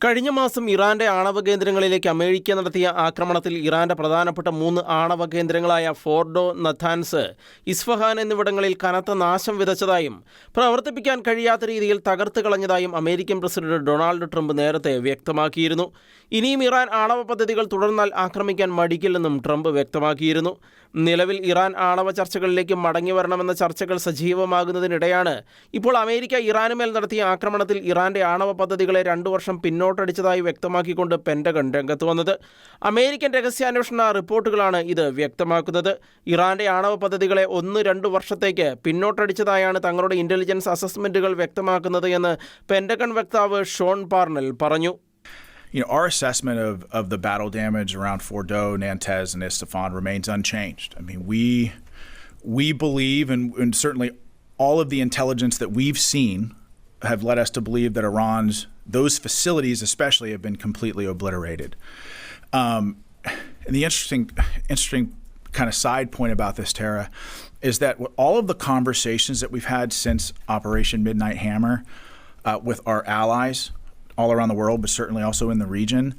കഴിഞ്ഞ മാസം ഇറാന്റെ ആണവ കേന്ദ്രങ്ങളിലേക്ക് അമേരിക്ക നടത്തിയ ആക്രമണത്തിൽ ഇറാന്റെ പ്രധാനപ്പെട്ട മൂന്ന് ആണവ കേന്ദ്രങ്ങളായ ഫോർഡോ നഥാൻസ് ഇസ്ഫഹാൻ എന്നിവിടങ്ങളിൽ കനത്ത നാശം വിതച്ചതായും പ്രവർത്തിപ്പിക്കാൻ കഴിയാത്ത രീതിയിൽ തകർത്ത് കളഞ്ഞതായും അമേരിക്കൻ പ്രസിഡന്റ് ഡൊണാൾഡ് ട്രംപ് നേരത്തെ വ്യക്തമാക്കിയിരുന്നു. ഇനിയും ഇറാൻ ആണവ പദ്ധതികൾ തുടർന്നാൽ ആക്രമിക്കാൻ മടിക്കില്ലെന്നും ട്രംപ് വ്യക്തമാക്കിയിരുന്നു. നിലവിൽ ഇറാൻ ആണവ ചർച്ചകളിലേക്ക് മടങ്ങി വരണമെന്ന ചർച്ചകൾ സജീവമാകുന്നതിനിടെയാണ് ഇപ്പോൾ അമേരിക്ക ഇറാനുമേൽ നടത്തിയ ആക്രമണത്തിൽ ഇറാന്റെ ആണവ പദ്ധതികളെ രണ്ടു വർഷം പിന്നോട്ടടിച്ചതായി വ്യക്തമാക്കിക്കൊണ്ട് പെന്റഗൺ രംഗത്ത് വന്നത്. അമേരിക്കൻ രഹസ്യാന്വേഷണ റിപ്പോർട്ടുകളാണ് ഇത് വ്യക്തമാക്കുന്നത്. ഇറാന്റെ ആണവ പദ്ധതികളെ ഒന്ന് രണ്ട് വർഷത്തേക്ക് പിന്നോട്ടടിച്ചതായാണ് തങ്ങളുടെ ഇന്റലിജൻസ് അസസ്മെന്റുകൾ വ്യക്തമാക്കുന്നത് എന്ന് പെന്റഗൺ വക്താവ് ഷോൺ പാർണൽ പറഞ്ഞു. You know, our assessment of, of the battle damage around Fordo, Nantes, and Isfahan remains unchanged. I mean, we we believe, and, and certainly all of the intelligence that we've seen have led us to believe that Iran's those facilities, especially, have been completely obliterated. Um, and the interesting interesting kind of side point about this, Tara, is that all of the conversations that we've had since Operation Midnight Hammer uh, with our allies all around the world, but certainly also in the region.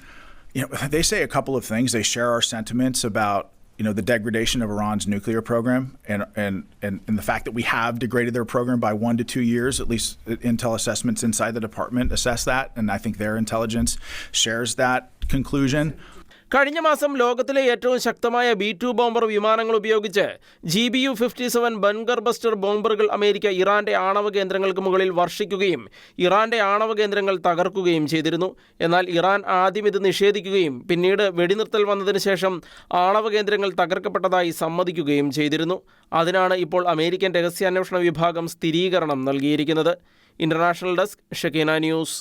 You know, they say a couple of things. They share our sentiments about you know the degradation of Iran's nuclear program and and and, and the fact that we have degraded their program by one to two years. At least intel assessments inside the department assess that, and I think their intelligence shares that conclusion. കഴിഞ്ഞ മാസം ലോകത്തിലെ ഏറ്റവും ശക്തമായ B to bomber വിമാനങ്ങൾ ഉപയോഗിച്ച് G B U fifty seven bunker buster ബോംബറുകൾ America ഇറാന്റെ ആണവ കേന്ദ്രങ്ങൾക്ക് മുകളിൽ വർഷിക്കുകയും ഇറാന്റെ ആണവ കേന്ദ്രങ്ങൾ തകർക്കുകയും ചെയ്തിരുന്നു. എന്നാൽ ഇറാൻ ആദ്യം ഇത് നിഷേധിക്കുകയും പിന്നീട് വെടിനിർത്തൽ വന്നതിന് ശേഷം ആണവ കേന്ദ്രങ്ങൾ തകർക്കപ്പെട്ടതായി സമ്മതിക്കുകയും ചെയ്തിരുന്നു. അതിനാണ് ഇപ്പോൾ അമേരിക്കൻ രഹസ്യാന്വേഷണ വിഭാഗം സ്ഥിരീകരണം നൽകിയിരിക്കുന്നത്. International desk Shakeena news.